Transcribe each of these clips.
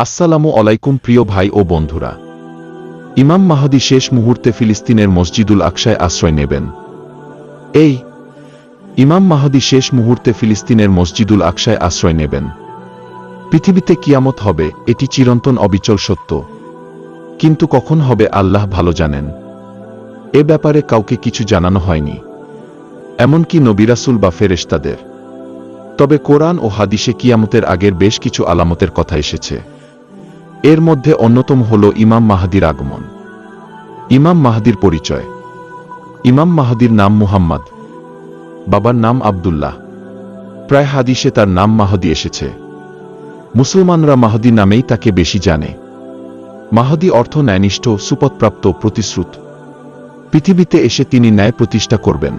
আসসালামু আলাইকুম প্রিয় ভাই ও বন্ধুরা। ইমাম মাহাদি শেষ মুহূর্তে ফিলিস্তিনের মসজিদুল আকসায় আশ্রয় নেবেন। এই, ইমাম মাহাদি শেষ মুহূর্তে ফিলিস্তিনের মসজিদুল আকসায় আশ্রয় নেবেন। পৃথিবীতে কিয়ামত হবে, এটি চিরন্তন অবিচল সত্য। কিন্তু কখন হবে আল্লাহ ভালো জানেন। এ ব্যাপারে কাউকে কিছু জানানো হয়নি। এমনকি নবিরাসুল বা ফেরেশতাদের। তবে কোরআন ও হাদিসে কিয়ামতের আগের বেশ কিছু আলামতের কথা এসেছে। এর মধ্যে অন্যতম হল ইমাম মাহাদির আগমন। ইমাম মাহাদির পরিচয়। ইমাম মাহাদির নাম মুহাম্মদ। বাবার নাম আবদুল্লাহ। প্রায় হাদিসে তার নাম মাহদি এসেছে। মুসলমানরা মাহাদি নামেই তাকে বেশি জানে। মাহাদি অর্থ ন্যায়নিষ্ঠ, সুপথপ্রাপ্ত, প্রতিশ্রুত। পৃথিবীতে এসে তিনি ন্যায় প্রতিষ্ঠা করবেন।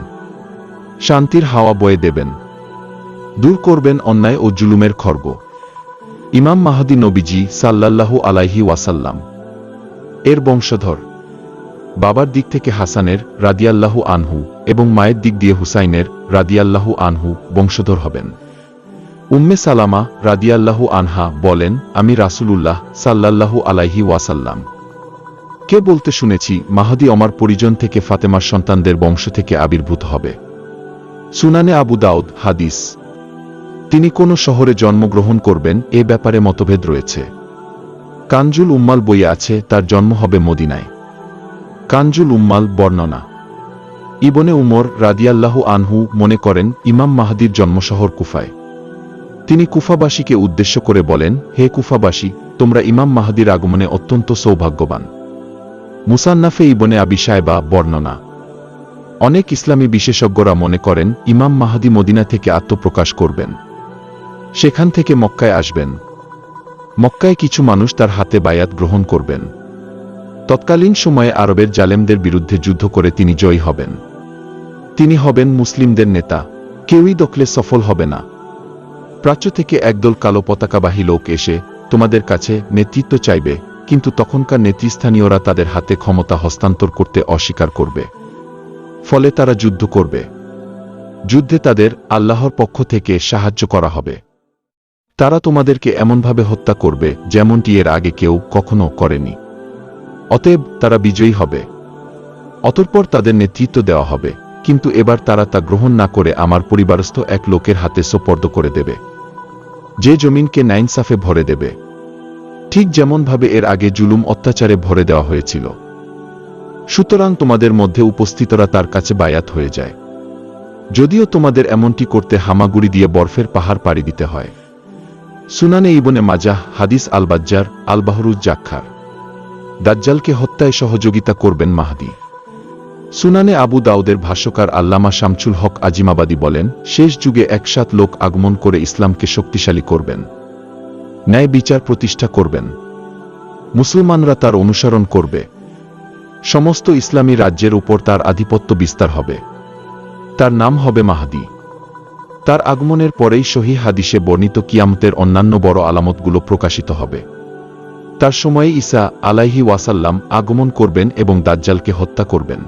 শান্তির হাওয়া বয়ে দেবেন। দূর করবেন অন্যায় ও জুলুমের খর্গ। ইমাম মাহাদি নবীজি সাল্লাল্লাহু আলাইহি ওয়াসাল্লাম। এর বংশধর। বাবার দিক থেকে হাসানের রাদিয়াল্লাহু আনহু এবং মায়ের দিক দিয়ে হুসাইনের রাদিয়াল্লাহু আনহু বংশধর হবেন। উম্মে সালামা রাদিয়াল্লাহু আনহা বলেন, আমি রাসূলুল্লাহ সাল্লাল্লাহু আলাইহি ওয়াসাল্লাম। কে বলতে শুনেছি, মাহাদি অমার পরিজন থেকে ফাতেমার সন্তানদের বংশ থেকে আবির্ভূত হবে। সুনানে আবু দাউদ হাদিস। তিনি কোন শহরে জন্মগ্রহণ করবেন, এ ব্যাপারে মতভেদ রয়েছে। কাঞ্জুল উম্মাল বইয়ে আছে, তার জন্ম হবে মদিনায়। কাঞ্জুল উম্মাল বর্ণনা। ইবনে উমর রাদিয়াল্লাহু আনহু মনে করেন, ইমাম মাহাদির জন্মশহর কুফায়। তিনি কুফাবাসীকে উদ্দেশ্য করে বলেন, হে কুফাবাসী, তোমরা ইমাম মাহাদির আগমনে অত্যন্ত সৌভাগ্যবান। মুসান্নাফে ইবনে আবি সাহেবা বর্ণনা। অনেক ইসলামী বিশেষজ্ঞরা মনে করেন, ইমাম মাহাদি মদিনা থেকে আত্মপ্রকাশ করবেন। সেখান থেকে মক্কায় আসবেন। মক্কায় কিছু মানুষ তার হাতে বায়াত গ্রহণ করবেন। তৎকালীন সময়ে আরবের জালেমদের বিরুদ্ধে যুদ্ধ করে তিনি জয়ী হবেন। তিনি হবেন মুসলিমদের নেতা, কেউই দখলে সফল হবে না। প্রাচ্য থেকে একদল কালো পতাকাবাহী লোক এসে তোমাদের কাছে নেতৃত্ব চাইবে, কিন্তু তখনকার নেতৃস্থানীয়রা তাদের হাতে ক্ষমতা হস্তান্তর করতে অস্বীকার করবে। ফলে তারা যুদ্ধ করবে। যুদ্ধে তাদের আল্লাহর পক্ষ থেকে সাহায্য করা হবে। তারা তোমাদেরকে এমনভাবে হত্যা করবে, যেমনটি এর আগে কেউ কখনো করেনি। অতএব তারা বিজয়ী হবে। অতঃপর তাদের নেতৃত্ব দেওয়া হবে, কিন্তু এবার তারা তা গ্রহণ না করে আমার পরিবারস্থ এক লোকের হাতে সোপর্দ করে দেবে। যে জমিনকে নাইনসাফে ভরে দেবে। ঠিক যেমনভাবে এর আগে জুলুম অত্যাচারে ভরে দেওয়া হয়েছিল। সুতরাং তোমাদের মধ্যে উপস্থিতরা তার কাছে বায়াত হয়ে যায়। যদিও তোমাদের এমনটি করতে হামাগুড়ি দিয়ে বরফের পাহাড় পাড়ি দিতে হয়। সুনানে ইবনে মাজাহ, হাদিস আল বাজ্জার আল বাহরুজ জাক্ষার দাজ্জালকে হত্যায় সহযোগিতা করবেন মাহাদি। সুনানে আবু দাউদের ভাষ্যকার আল্লামা শামচুল হক আজিমাবাদী বলেন, শেষ যুগে একসাথ লোক আগমন করে ইসলামকে শক্তিশালী করবেন। ন্যায় বিচার প্রতিষ্ঠা করবেন। মুসলমানরা তার অনুসরণ করবে। সমস্ত ইসলামী রাজ্যের উপর তার আধিপত্য বিস্তার হবে। তার নাম হবে মাহাদি। তার আগমনের পরেই সহি হাদিসে বর্ণিত কিয়ামতের অন্যান্য বড় আলামতগুলো প্রকাশিত হবে। তার সময়ে ঈসা আলাইহি ওয়াসাল্লাম আগমন করবেন এবং দাজ্জালকে হত্যা করবেন।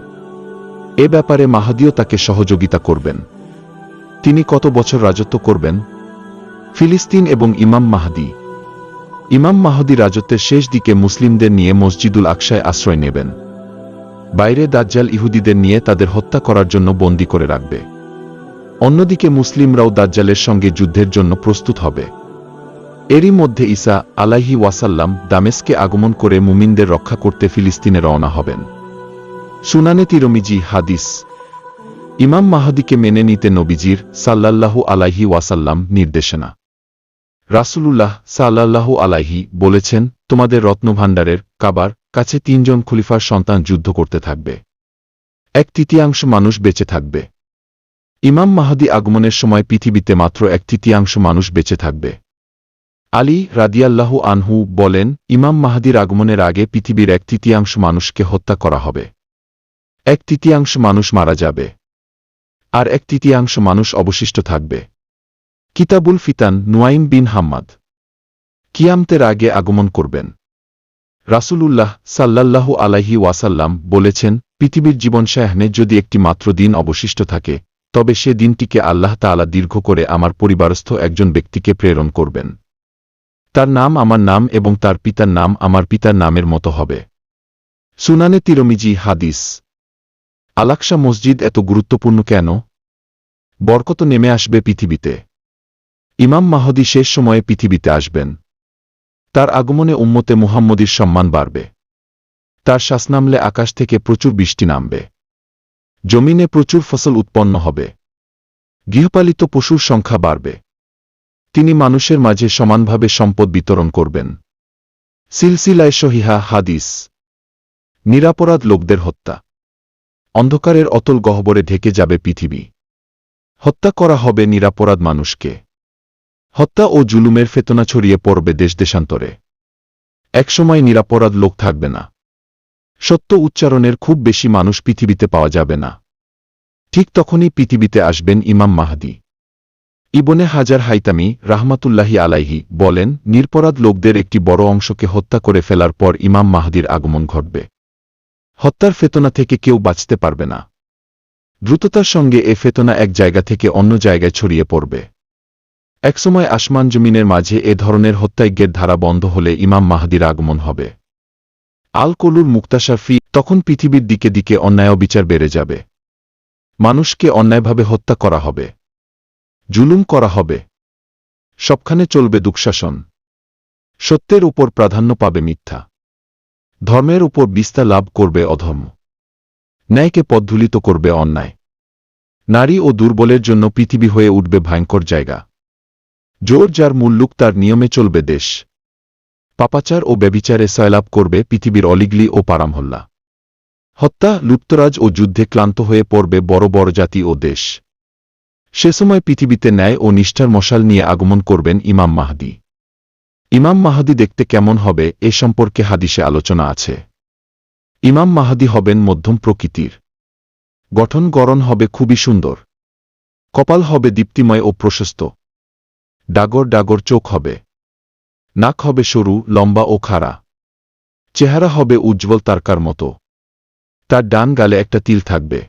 এ ব্যাপারে মাহাদিও তাকে সহযোগিতা করবেন। তিনি কত বছর রাজত্ব করবেন? ফিলিস্তিন এবং ইমাম মাহাদি। ইমাম মাহাদি রাজত্বের শেষ দিকে মুসলিমদের নিয়ে মসজিদুল আকসায় আশ্রয় নেবেন। বাইরে দাজ্জাল ইহুদিদের নিয়ে তাদের হত্যা করার জন্য বন্দী করে রাখবে। অন্যদিকে মুসলিমরাও দাজ্জালের সঙ্গে যুদ্ধের জন্য প্রস্তুত হবে। এরই মধ্যে ঈসা আলাহি ওয়াসাল্লাম দামেস্কে আগমন করে মুমিনদের রক্ষা করতে ফিলিস্তিনে রওনা হবেন। সুনানে তিরমিজি হাদিস। ইমাম মাহাদিকে মেনে নিতে নবীজির সাল্লাল্লাহু আলাইহি ওয়াসাল্লাম নির্দেশনা। রাসূলুল্লাহ সাল্লাল্লাহু আলাইহি বলেছেন, তোমাদের রত্নভাণ্ডারের কাবার কাছে তিনজন খলিফার সন্তান যুদ্ধ করতে থাকবে। এক তৃতীয়াংশ মানুষ বেঁচে থাকবে। ইমাম মাহাদি আগমনের সময় পৃথিবীতে মাত্র এক তৃতীয়াংশ মানুষ বেঁচে থাকবে। আলী রাদিয়াল্লাহু আনহু বলেন, ইমাম মাহাদির আগমনের আগে পৃথিবীর এক তৃতীয়াংশ মানুষকে হত্যা করা হবে। এক তৃতীয়াংশ মানুষ মারা যাবে। আর এক তৃতীয়াংশ মানুষ অবশিষ্ট থাকবে। কিতাবুল ফিতান, নুয়াইম বিন হাম্মাদ। কিয়ামতের আগে আগমন করবেন। রাসূলুল্লাহ সাল্লাল্লাহু আলাইহি ওয়াসাল্লাম বলেছেন, পৃথিবীর জীবন শাহনে যদি একটি মাত্র দিন অবশিষ্ট থাকে তবে সে দিনটিকে আল্লাহ তাআলা দীর্ঘ করে আমার পরিবারস্থ একজন ব্যক্তিকে প্রেরণ করবেন। তার নাম আমার নাম এবং তার পিতার নাম আমার পিতার নামের মতো হবে। সুনানে তিরমিজি হাদিস। আলাকসা মসজিদ এত গুরুত্বপূর্ণ কেন? বরকত নেমে আসবে পৃথিবীতে। ইমাম মাহদি শেষ সময়ে পৃথিবীতে আসবেন। তার আগমনে উম্মতে মুহাম্মদীর সম্মান বাড়বে। তার শ্বাস নামলে আকাশ থেকে প্রচুর বৃষ্টি নামবে। জমিনে প্রচুর ফসল উৎপন্ন হবে। গৃহপালিত পশুর সংখ্যা বাড়বে। তিনি মানুষের মাঝে সমানভাবে সম্পদ বিতরণ করবেন। সিলসিলায় সহিহা হাদিস। নিরাপরাধ লোকদের হত্যা। অন্ধকারের অতল গহ্বরে ঢেকে যাবে পৃথিবী। হত্যা করা হবে নিরাপরাধ মানুষকে। হত্যা ও জুলুমের ফেতনা ছড়িয়ে পড়বে দেশ দেশান্তরে। একসময় নিরাপরাধ লোক থাকবে না। সত্য উচ্চারণের খুব বেশি মানুষ পৃথিবীতে পাওয়া যাবে না। ঠিক তখনই পৃথিবীতে আসবেন ইমাম মাহাদি। ইবনে হাজার হাইতামি রাহমাতুল্লাহি আলাইহি বলেন, নিরপরাধ লোকদের একটি বড় অংশকে হত্যা করে ফেলার পর ইমাম মাহাদির আগমন ঘটবে। হত্যার ফেতনা থেকে কেউ বাঁচতে পারবে না। দ্রুততার সঙ্গে এ ফেতনা এক জায়গা থেকে অন্য জায়গায় ছড়িয়ে পড়বে। একসময় আসমান জমিনের মাঝে এ ধরনের হত্যাজ্ঞের ধারা বন্ধ হলে ইমাম মাহাদির আগমন হবে। আল কলুর মুক্তাশার ফি, তখন পৃথিবীর দিকে দিকে অন্যায় বিচার বেড়ে যাবে। মানুষকে অন্যায়ভাবে হত্যা করা হবে। জুলুম করা হবে। সবখানে চলবে দুঃশাসন। সত্যের উপর প্রাধান্য পাবে মিথ্যা। ধর্মের উপর বিস্তার লাভ করবে অধর্ম ন্যায়কে পদ্ধুলিত করবে অন্যায়। নারী ও দুর্বলের জন্য পৃথিবী হয়ে উঠবে ভয়ঙ্কর জায়গা। জোর যার মূল্যুক তার নিয়মে চলবে দেশ। পাপাচার ও ব্যবিচারে সয়লাভ করবে পৃথিবীর অলিগলি ও পারামহল্লা। হত্যা, লুপ্তরাজ ও যুদ্ধে ক্লান্ত হয়ে পড়বে বড় বড় জাতি ও দেশ। সে সময় পৃথিবীতে ন্যায় ও নিষ্ঠার মশাল নিয়ে আগমন করবেন ইমাম মাহাদি। ইমাম মাহাদি দেখতে কেমন হবে এ সম্পর্কে হাদিসে আলোচনা আছে। ইমাম মাহাদি হবেন মধ্যম প্রকৃতির। গঠন গড়ন হবে খুবই সুন্দর। কপাল হবে দীপ্তিময় ও প্রশস্ত। ডাগর ডাগর চোখ হবে। নাক হবে সরু, লম্বা ও খাড়া। চেহারা হবে উজ্জ্বল তারকার মতো। তার ডান গালে একটা তিল থাকবে।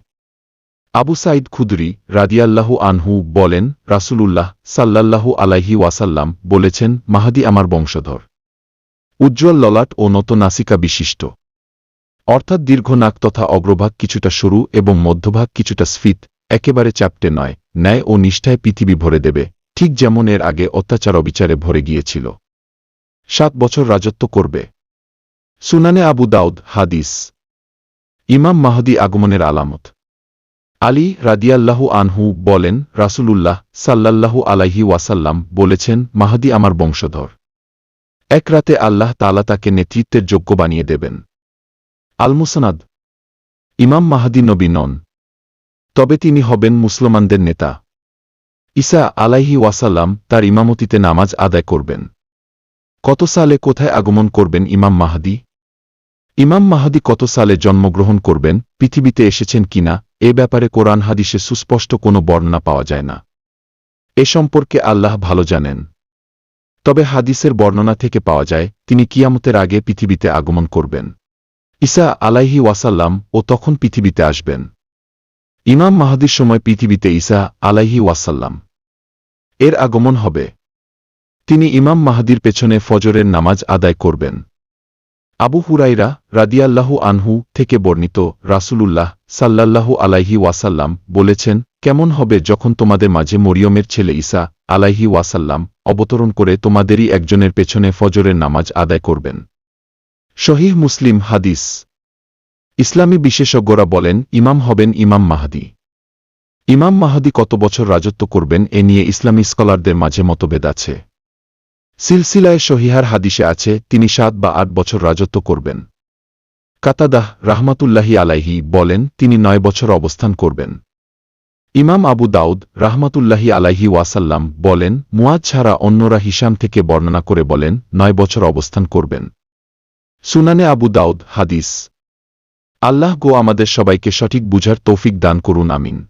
আবু সাইদ খুদরি রাদিয়াল্লাহু আনহু বলেন, রাসূলুল্লাহ সাল্লাল্লাহু আলাইহি ওয়াসাল্লাম বলেছেন, মাহাদি আমার বংশধর। উজ্জ্বল ললাট ও নত নাসিকা বিশিষ্ট। অর্থাৎ দীর্ঘ নাক তথা অগ্রভাগ কিছুটা সরু এবং মধ্যভাগ কিছুটা স্ফীত, একেবারে চাপটে নয়। ন্যায় ও নিষ্ঠায় পৃথিবী ভরে দেবে। ঠিক যেমন এর আগে অত্যাচার অবিচারে ভরে গিয়েছিল। সাত বছর রাজত্ব করবে। সুনানে আবু দাউদ, হাদিস। ইমাম মাহদি আগমনের আলামত। আলী রাদিয়াল্লাহু আনহু বলেন, রাসূলুল্লাহ সাল্লাল্লাহু আলাইহি ওয়াসাল্লাম বলেছেন, মাহাদি আমার বংশধর। এক রাতে আল্লাহ তালা তাকে নেতৃত্বের যোগ্য বানিয়ে দেবেন। আলমুসনাদ। ইমাম মাহাদি নবী নন। তবে তিনি হবেন মুসলমানদের নেতা। ঈসা আলাইহি ওয়াসাল্লাম তার ইমামতিতে নামাজ আদায় করবেন। কত সালে কোথায় আগমন করবেন ইমাম মাহাদি? ইমাম মাহাদি কত সালে জন্মগ্রহণ করবেন? পৃথিবীতে এসেছেন কিনা এ ব্যাপারে কোরআন হাদিসে সুস্পষ্ট কোনো বর্ণনা পাওয়া যায় না। এ সম্পর্কে আল্লাহ ভালো জানেন। তবে হাদিসের বর্ণনা থেকে পাওয়া যায়, তিনি কিয়ামতের আগে পৃথিবীতে আগমন করবেন। ঈসা আলাইহি ওয়াসাল্লাম ও তখন পৃথিবীতে আসবেন। ইমাম মাহাদির সময় পৃথিবীতে ঈসা আলাইহি ওয়াসাল্লাম। এর আগমন হবে। তিনি ইমাম মাহাদির পেছনে ফজরের নামাজ আদায় করবেন। আবু হুরাইরা রাদিয়াল্লাহু আনহু থেকে বর্ণিত রাসূলুল্লাহ সাল্লাল্লাহু আলাইহি ওয়াসাল্লাম বলেছেন, কেমন হবে যখন তোমাদের মাঝে মরিয়মের ছেলে ঈসা আলাইহি ওয়াসাল্লাম অবতরণ করে তোমাদেরই একজনের পেছনে ফজরের নামাজ আদায় করবেন? শহীহ মুসলিম হাদিস। ইসলামী বিশেষজ্ঞরা বলেন, ইমাম হবেন ইমাম মাহাদি। ইমাম মাহাদি কত বছর রাজত্ব করবেন এ নিয়ে ইসলামী স্কলারদের মাঝে মতভেদ আছে। সিলসিলায় শহিহার হাদিসে আছে, তিনি সাত বা আট বছর রাজত্ব করবেন। কাতাদাহ রাহমাতুল্লাহি আলাইহি বলেন, তিনি নয় বছর অবস্থান করবেন। ইমাম আবু দাউদ রাহমাতুল্লাহি আলাইহি ওয়াসাল্লাম বলেন, মুয়াজ ছাড়া অন্যরা হিসাম থেকে বর্ণনা করে বলেন, নয় বছর অবস্থান করবেন। সুনানে আবু দাউদ হাদিস। আল্লাহ গো আমাদের সবাইকে সঠিক বুঝার তৌফিক দান করুন, আমিন।